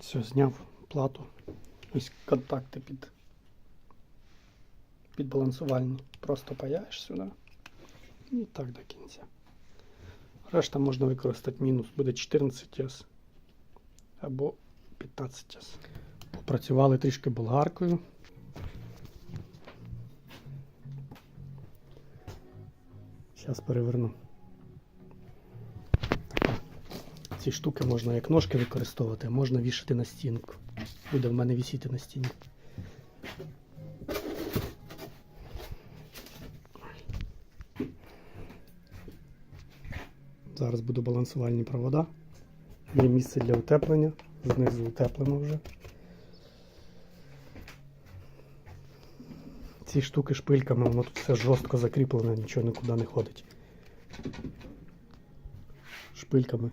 Все, зняв плату. Ось контакти під, під балансувальні. Просто паяєш сюди. І так до кінця. Решта можна використати мінус. Буде 14 с або 15 с Попрацювали трішки болгаркою. Зараз переверну. Ці штуки можна як ножки використовувати, а можна вішати на стінку. Буде в мене висіти на стіні. Зараз буду балансувальні провода. Є місце для утеплення. Знизу утеплено вже. Ці штуки шпильками, воно тут все жорстко закріплене, нічого нікуди не ходить. Шпильками.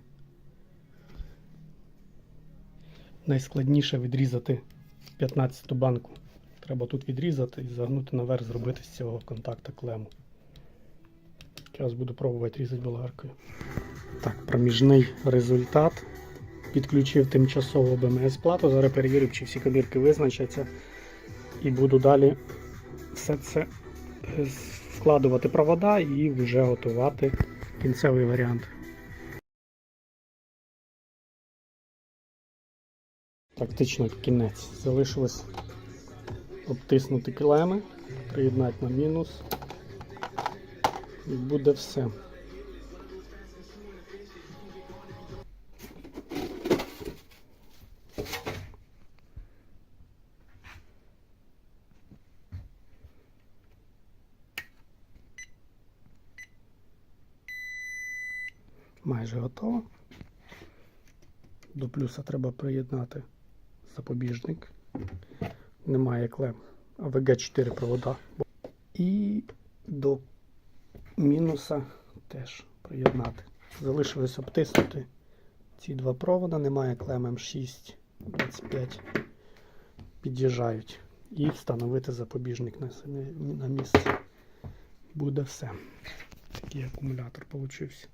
Найскладніше відрізати 15-ту банку. Треба тут відрізати і загнути наверх, зробити з цього контакта клему. Зараз буду пробувати різати болгаркою. Так, проміжний результат. Підключив тимчасово БМС плату. Зараз перевірю, чи всі комірки визначаться. І буду далі все це е, складувати провода і вже готувати кінцевий варіант. Практично кінець. Залишилось обтиснути клеми, приєднати на мінус. І буде все. Майже готово. До плюса треба приєднати запобіжник. Немає клем. АВГ-4 провода. І до мінуса теж приєднати. Залишилось обтиснути ці два провода, немає клем М6 25. Під'їжджають. І встановити запобіжник на, на місце. Буде все. Такий акумулятор получився.